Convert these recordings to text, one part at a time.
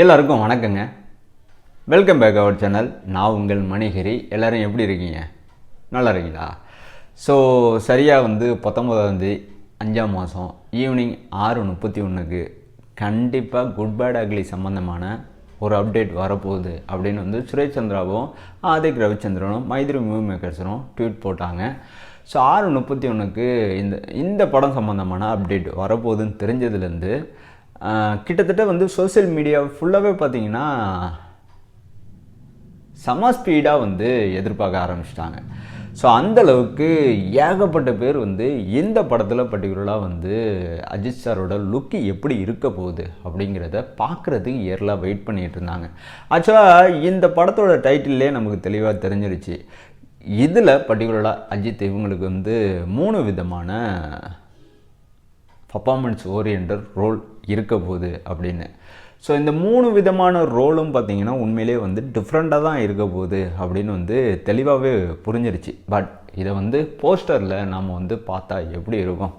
எல்லாருக்கும் வணக்கங்க. Welcome back our channel நான் உங்கள் மணிகிரி. எல்லோரும் எப்படி இருக்கீங்க? நல்லா இருக்கீங்களா? ஸோ சரியாக வந்து பத்தொம்போதாந்தேதி அஞ்சாம் மாதம் ஈவினிங் ஆறு முப்பத்தி ஒன்றுக்கு கண்டிப்பாக குட் பேட் அக்லி சம்மந்தமான ஒரு அப்டேட் வரப்போகுது அப்படின்னு வந்து சுரேஷ் சந்திராவும் ஆதிக் ரவிச்சந்திரனும் மைத்ரி மூவி மேக்கர்ஸரும் ட்வீட் போட்டாங்க. ஸோ ஆறு முப்பத்தி ஒன்றுக்கு இந்த இந்த படம் சம்மந்தமான அப்டேட் வரப்போகுதுன்னு தெரிஞ்சதுலேருந்து கிட்டத்தட்ட வந்து சோஷியல் மீடியா ஃபுல்லாகவே பார்த்தீங்கன்னா சம ஸ்பீடாக வந்து எதிர்பார்க்க ஆரம்பிச்சிட்டாங்க. ஸோ அந்த அளவுக்கு ஏகப்பட்ட பேர் வந்து எந்த படத்தில் பர்டிகுலராக வந்து அஜித் சாரோட லுக்கு எப்படி இருக்க போகுது அப்படிங்கிறத பார்க்குறதுக்கு இயர்லாக வெயிட் பண்ணிகிட்டு இருந்தாங்க. ஆக்சுவலாக இந்த படத்தோட டைட்டில்லே நமக்கு தெளிவாக தெரிஞ்சிருச்சு. இதில் பர்டிகுலராக அஜித் இவங்களுக்கு வந்து மூணு விதமான பர்ஃபார்மன்ஸ் ஓரியன்டட் ரோல் இருக்க போகுது அப்படின்னு. ஸோ இந்த மூணு விதமான ரோலும் பார்த்தீங்கன்னா உண்மையிலே வந்து டிஃப்ரெண்ட்டாக தான் இருக்க போகுது அப்படின்னு வந்து தெளிவாகவே புரிஞ்சிருச்சு. பட் இதை வந்து போஸ்டரில் நாம் வந்து பார்த்தா எப்படி இருக்கும்?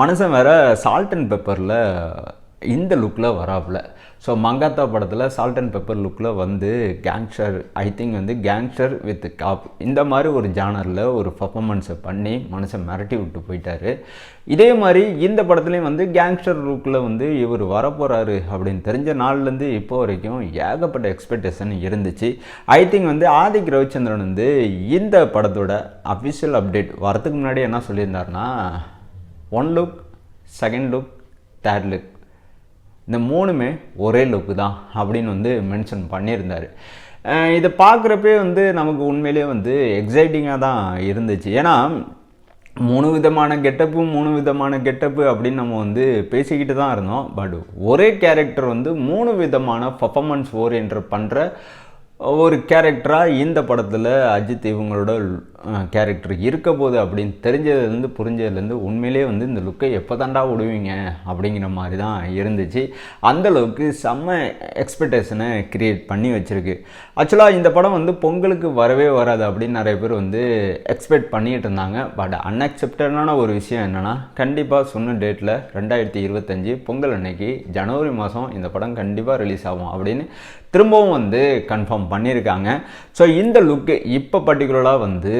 மனுஷன் வேறு சால்ட் அண்ட் பெப்பரில் இந்த லுக்கில் வராப்புல. ஸோ மங்காத்தா படத்தில் சால்ட் அண்ட் பெப்பர் லுக்கில் வந்து கேங்ஸ்டர் ஐ திங்க் வந்து கேங்ஸ்டர் வித் காப் இந்த மாதிரி ஒரு ஜானரில் ஒரு பர்ஃபார்மன்ஸை பண்ணி மனசை மிரட்டி விட்டு போயிட்டாரு. இதே மாதிரி இந்த படத்துலேயும் வந்து கேங்ஸ்டர் லுக்கில் வந்து இவர் வரப்போகிறாரு அப்படின்னு தெரிஞ்ச நாள்லேருந்து இப்போ வரைக்கும் ஏகப்பட்ட எக்ஸ்பெக்டேஷன் இருந்துச்சு. ஐ திங்க் வந்து ஆதிக் ரவிச்சந்திரன் வந்து இந்த படத்தோட அஃபிஷியல் அப்டேட் வரத்துக்கு முன்னாடி என்ன சொல்லியிருந்தாருன்னா one look second look third look இந்த மூணுமே ஒரே லுக்கு தான் அப்படின்னு வந்து மென்ஷன் பண்ணியிருந்தார். இதை பார்க்குறப்பே வந்து நமக்கு உண்மையிலேயே வந்து எக்ஸைட்டிங்காக தான் இருந்துச்சு. ஏன்னா மூணு விதமான கெட்டப்பு மூணு விதமான கெட்டப்பு அப்படின்னு நம்ம வந்து பேசிக்கிட்டு தான் இருந்தோம். பட் ஒரே கேரக்டர் வந்து மூணு விதமான பர்ஃபாமன்ஸ் ஓரியன்ட் பண்ணுற ஒரு கேரக்டராக இந்த படத்தில் அஜித் இவங்களோட கேரக்டர் இருக்க போகுது அப்படின்னு தெரிஞ்சதுலேருந்து புரிஞ்சதுலேருந்து உண்மையிலே வந்து இந்த லுக்கை எப்போ தாண்டா விடுவீங்க அப்படிங்கிற மாதிரி தான் இருந்துச்சு. அந்தளவுக்கு செம்ம எக்ஸ்பெக்டேஷனை க்ரியேட் பண்ணி வச்சுருக்கு. ஆக்சுவலாக இந்த படம் வந்து பொங்கலுக்கு வரவே வராது அப்படின்னு நிறைய பேர் வந்து எக்ஸ்பெக்ட் பண்ணிகிட்டு இருந்தாங்க. பட் அன்அக்செப்டடான ஒரு விஷயம் என்னென்னா கண்டிப்பாக சொன்ன டேட்டில் ரெண்டாயிரத்தி இருபத்தஞ்சி பொங்கல் அன்னைக்கு ஜனவரி மாதம் இந்த படம் கண்டிப்பாக ரிலீஸ் ஆகும் அப்படின்னு திரும்பவும் வந்து கன்ஃபார்ம் பண்ணியிருக்காங்க. ஸோ இந்த லுக்கு இப்போ பர்டிகுலராக வந்து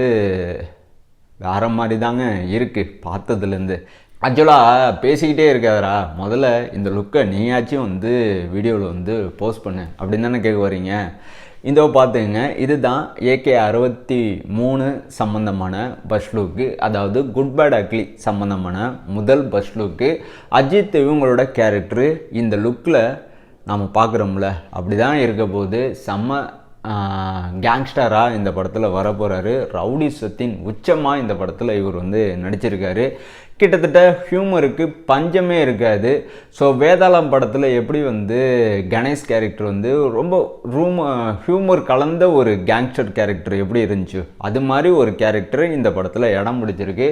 வேற மாதிரி தாங்க இருக்குது பார்த்ததுலேருந்து. ஆக்சுவலாக பேசிக்கிட்டே இருக்காதரா முதல்ல இந்த லுக்கை நீயாச்சும் வந்து வீடியோவில் வந்து போஸ்ட் பண்ணு அப்படின்னு தானே கேட்க வரீங்க இதோ பார்த்துங்க. இதுதான் ஏகே அறுபத்தி மூணு சம்மந்தமான பஸ் லுக்கு அதாவது குட் பேட் அக்லி சம்மந்தமான முதல் பஸ் லுக்கு அஜித் இவங்களோட கேரக்டரு இந்த லுக்கில் நாம் பார்க்குறோம்ல. அப்படி தான் இருக்க போது செம்ம கேங்ஸ்டராக இந்த படத்தில் வரப்போகிறாரு ரவுடி சத்தின் உச்சமாக இந்த படத்தில் இவர் வந்து நடிச்சிருக்காரு. கிட்டத்தட்ட ஹியூமருக்கு பஞ்சமே இருக்காது. ஸோ வேதாளம் படத்தில் எப்படி வந்து கணேஷ் கேரக்டர் வந்து ரொம்ப ரூம் ஹியூமர் கலந்த ஒரு கேங்ஸ்டர் கேரக்டர் எப்படி இருந்துச்சு? அது மாதிரி ஒரு கேரக்டர் இந்த படத்தில் இடம் பிடிச்சிருக்கு.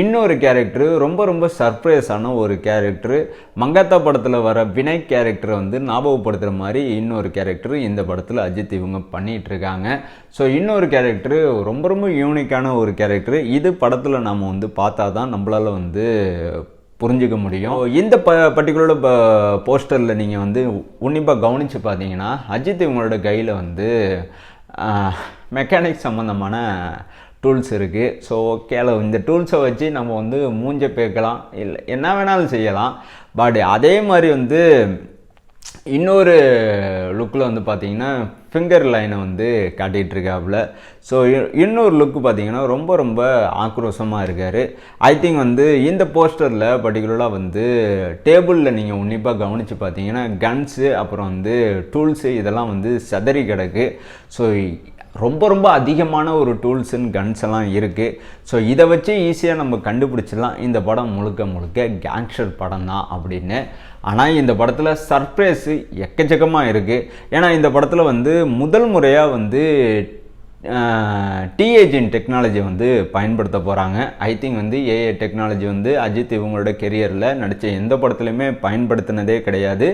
இன்னொரு கேரக்டர் ரொம்ப ரொம்ப சர்ப்ரைஸான ஒரு கேரக்டர் மங்காத்தா படத்தில் வர வினய் கேரக்டரை வந்து ஞாபகப்படுத்துகிற மாதிரி இன்னொரு கேரக்டர் இந்த படத்தில் அஜித் இவங்க பண்ணிகிட்ருக்காங்க. ஸோ இன்னொரு கேரக்டர் ரொம்ப ரொம்ப யூனிக்கான ஒரு கேரக்டர் இது படத்தில் நம்ம வந்து பார்த்தா தான் நம்மளால் வந்து புரிஞ்சுக்க முடியும். இந்த ப பர்டிகுலர் போஸ்டரில் நீங்கள் வந்து உன்னிப்பாக கவனித்து பார்த்தீங்கன்னா அஜித் இவங்களோட கையில் வந்து மெக்கானிக் சம்மந்தமான டூல்ஸ் இருக்குது ஸோ ஓகேல இந்த டூல்ஸை வச்சு நம்ம வந்து மூஞ்ச பேக்கலாம். இல்லை என்ன வேணாலும் செய்யலாம். பட் அதே மாதிரி வந்து இன்னொரு லுக்கில் வந்து பார்த்தீங்கன்னா ஃபிங்கர் லைனை வந்து காட்டிகிட்ருக்காப்புல ஸோ இன்னொரு லுக்கு பார்த்தீங்கன்னா ரொம்ப ரொம்ப ஆக்ரோஷமாக இருக்கார். ஐ திங்க் வந்து இந்த போஸ்டரில் பர்டிகுலராக வந்து டேபிளில் நீங்கள் உன்னிப்பாக கவனித்து பார்த்தீங்கன்னா கன்ஸு அப்புறம் வந்து டூல்ஸு இதெல்லாம் வந்து சதறி கிடக்கு. ஸோ ரொம்ப ரொம்ப அதிகமான ஒரு டூல்ஸ் அண்ட் கன்ஸ் எல்லாம் இருக்குது ஸோ இதை வச்சு ஈஸியாக நம்ம கண்டுபிடிச்சிடலாம். இந்த படம் முழுக்க முழுக்க கேங்ஸ்டர் படம் தான் அப்படின்னு. ஆனால் இந்த படத்தில் சர்ப்ரைஸு எக்கச்சக்கமாக இருக்குது ஏன்னா இந்த படத்தில் வந்து முதல் முறையாக வந்து டிஏஜின் டெக்னாலஜி வந்து பயன்படுத்த போகிறாங்க ஐ திங்க் வந்து ஏஏ டெக்னாலஜி வந்து அஜித் இவங்களோட கெரியரில் நடித்த எந்த படத்துலையுமே பயன்படுத்தினதே கிடையாது.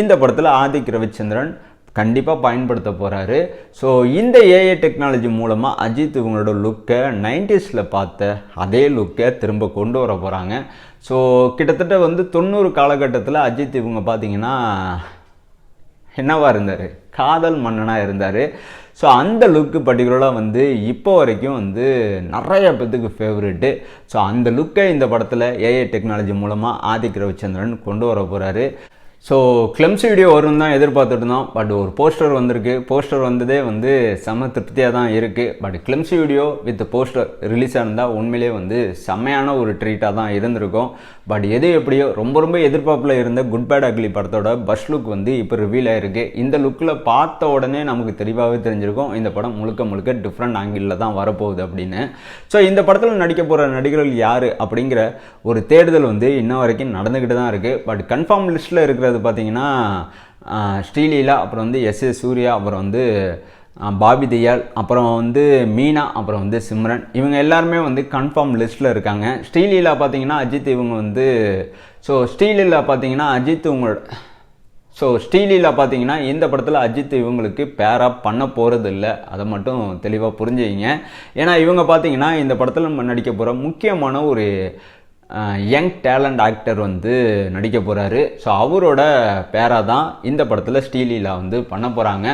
இந்த படத்தில் ஆதிக் ரவிச்சந்திரன் கண்டிப்பாக பயன்படுத்த போகிறாரு ஸோ இந்த ஏஐ டெக்னாலஜி மூலமாக அஜித் இவங்களோட லுக்கை நைன்டிஸில் பார்த்த அதே லுக்கை திரும்ப கொண்டு வர போகிறாங்க ஸோ கிட்டத்தட்ட வந்து தொண்ணூறு காலகட்டத்தில் அஜித் இவங்க பார்த்திங்கன்னா என்னவாக இருந்தார்? காதல் மன்னனாக இருந்தார். ஸோ அந்த லுக்கு பர்டிகுலராக வந்து இப்போ வரைக்கும் வந்து நிறைய பேத்துக்கு ஃபேவரெட்டு ஸோ அந்த லுக்கை இந்த படத்தில் ஏஐ டெக்னாலஜி மூலமாக ஆதிக் ரவிச்சந்திரன் கொண்டு வர போகிறாரு ஸோ கிளம்ஸ் வீடியோ வரும் தான் எதிர்பார்த்துட்டு இருந்தோம். பட் ஒரு போஸ்டர் வந்திருக்கு. போஸ்டர் வந்ததே வந்து செம திருப்தியாக தான் இருக்குது but glimpse video with poster release ஆயிருந்தால் உண்மையிலே வந்து செம்மையான ஒரு ட்ரீட்டாக தான் இருந்திருக்கும். பட் எது எப்படியோ ரொம்ப ரொம்ப எதிர்பார்ப்பில் இருந்த குட் பேட் அக்லி படத்தோட பஸ் லுக் வந்து இப்போ ரிவீல் ஆயிருக்கு. இந்த லுக்கில் பார்த்த உடனே நமக்கு தெளிவாகவே தெரிஞ்சிருக்கும். இந்த படம் முழுக்க முழுக்க டிஃப்ரெண்ட் ஆங்கிளில் தான் வரப்போகுது அப்படின்னு. ஸோ இந்த படத்தில் நடிக்க போகிற நடிகர்கள் யார் அப்படிங்கிற ஒரு தேடுதல் வந்து இன்ன வரைக்கும் நடந்துக்கிட்டு தான் இருக்குது பட் கன்ஃபார்ம் லிஸ்ட்டில் இருக்கிற இருக்கிறது பார்த்தீங்கன்னா ஸ்ரீலீலா அப்புறம் வந்து எஸ் ஏ சூர்யா அப்புறம் வந்து பாபி தயால் அப்புறம் வந்து மீனா அப்புறம் வந்து சிம்ரன். இவங்க எல்லாருமே வந்து கன்ஃபார்ம் லிஸ்ட்டில் இருக்காங்க. ஸ்ரீலீலா பார்த்தீங்கன்னா அஜித் இவங்க வந்து ஸோ ஸ்ரீலீலா பார்த்தீங்கன்னா அஜித் உங்களோட ஸோ ஸ்ரீலீலா பார்த்தீங்கன்னா இந்த படத்தில் அஜித் இவங்களுக்கு பேராக பண்ண போகிறது இல்லை அதை மட்டும் தெளிவாக புரிஞ்சுக்கிங்க. ஏன்னா இவங்க பார்த்தீங்கன்னா இந்த படத்தில் நம்ம நடிக்க போகிற முக்கியமான ஒரு யங் டேலண்ட் ஆக்டர் வந்து நடிக்க போகிறாரு ஸோ அவரோட பேராக தான் இந்த படத்தில் ஸ்டீலீலா வந்து பண்ண போகிறாங்க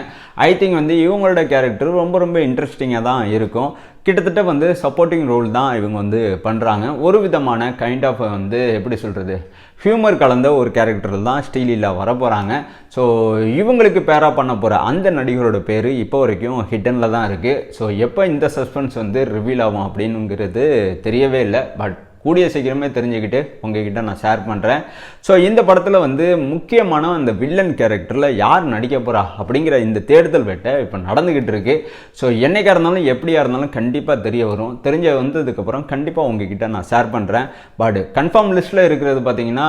ஐ திங்க் வந்து இவங்களோட கேரக்டர் ரொம்ப ரொம்ப இன்ட்ரெஸ்டிங்காக தான் இருக்கும். கிட்டத்தட்ட வந்து சப்போர்ட்டிங் ரோல் தான் இவங்க வந்து பண்ணுறாங்க ஒரு விதமான கைண்ட் ஆஃப் வந்து எப்படி சொல்கிறது ஹியூமர் கலந்த ஒரு கேரக்டர் தான் ஸ்டீலீலா வர போகிறாங்க ஸோ இவங்களுக்கு பேராக பண்ண போகிற அந்த நடிகரோட பேர் இப்போ வரைக்கும் ஹிட்டனில் தான் இருக்குது ஸோ எப்போ இந்த சஸ்பென்ஸ் வந்து ரிவீல் ஆகும் அப்படின்னுங்கிறது தெரியவே இல்லை. பட் கூடிய சீக்கிரமே தெரிஞ்சுக்கிட்டு உங்ககிட்ட நான் ஷேர் பண்ணுறேன் ஸோ இந்த படத்தில் வந்து முக்கியமான அந்த வில்லன் கேரக்டரில் யார் நடிக்க போகிறா அப்படிங்கிற இந்த தேடுதல் வேட்டை இப்போ நடந்துக்கிட்டு இருக்கு. ஸோ என்னைக்காக இருந்தாலும் எப்படியா இருந்தாலும் கண்டிப்பாக தெரிய வரும். தெரிஞ்ச வந்ததுக்கப்புறம் கண்டிப்பாக உங்ககிட்ட நான் ஷேர் பண்ணுறேன் பட் கன்ஃபார்ம் லிஸ்ட்டில் இருக்கிறது பார்த்தீங்கன்னா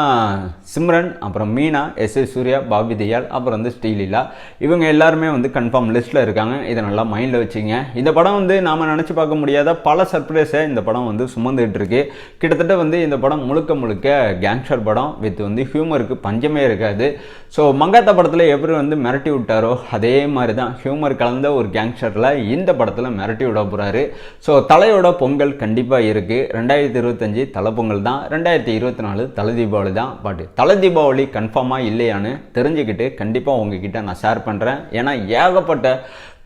சிம்ரன் அப்புறம் மீனா எஸ் எஸ் சூர்யா பாபி தயால் அப்புறம் வந்து ஸ்ரீலீலா. இவங்க எல்லாருமே வந்து கன்ஃபார்ம் லிஸ்ட்டில் இருக்காங்க. இதை நல்லா மைண்டில் வச்சுங்க. இந்த படம் வந்து நாம் நினச்சி பார்க்க முடியாத பல சர்ப்ரைஸை இந்த படம் வந்து சுமந்துகிட்டு இருக்கு. கிட்டத்தட்ட வந்து இந்த படம் முழுக்க முழுக்க கேங்ஸ்டர் படம் வித் வந்து ஹியூமருக்கு பஞ்சமே இருக்காது. ஸோ மங்காத்தா படத்தில் எப்படி வந்து மிரட்டி விட்டாரோ அதே மாதிரி தான் ஹியூமர் கலந்த ஒரு கேங்ஸ்டரில் இந்த படத்தில் மிரட்டி விட போகிறாரு ஸோ தலையோட பொங்கல் கண்டிப்பாக இருக்குது ரெண்டாயிரத்தி இருபத்தஞ்சி தலை பொங்கல் தான். ரெண்டாயிரத்தி இருபத்தி நாலு தலை தீபாவளி தான். பட் தலை தீபாவளி கன்ஃபார்மாக இல்லையான்னு தெரிஞ்சுக்கிட்டு கண்டிப்பாக உங்ககிட்ட நான் ஷேர் பண்ணுறேன் ஏன்னா ஏகப்பட்ட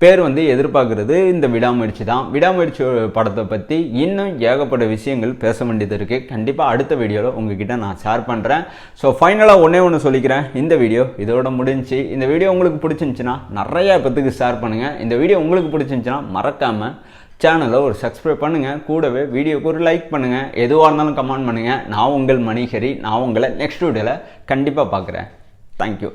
பேர் வந்து எதிர்பார்க்குறது இந்த விடாமுயற்சி தான். விடாமுயற்சி படத்தை பற்றி இன்னும் ஏகப்பட்ட விஷயங்கள் பேச வேண்டியது இருக்குது கண்டிப்பாக அடுத்த வீடியோவில் உங்ககிட்ட நான் ஷேர் பண்ணுறேன் ஸோ ஃபைனலாக ஒன்றே ஒன்று சொல்லிக்கிறேன். இந்த வீடியோ இதோட முடிஞ்சு இந்த வீடியோ உங்களுக்கு பிடிச்சிருந்துச்சுன்னா நிறையா பேத்துக்கு ஷேர் பண்ணுங்கள் இந்த வீடியோ உங்களுக்கு பிடிச்சிருந்துச்சுன்னா மறக்காமல் சேனலை ஒரு சப்ஸ்கிரைப் பண்ணுங்கள் கூடவே வீடியோக்கு ஒரு லைக் பண்ணுங்கள் எதுவாக இருந்தாலும் கமெண்ட் பண்ணுங்கள் நான் உங்கள் மணிஹரி நான் உங்களை நெக்ஸ்ட் வீடியோவில் கண்டிப்பாக பார்க்குறேன். தேங்க்யூ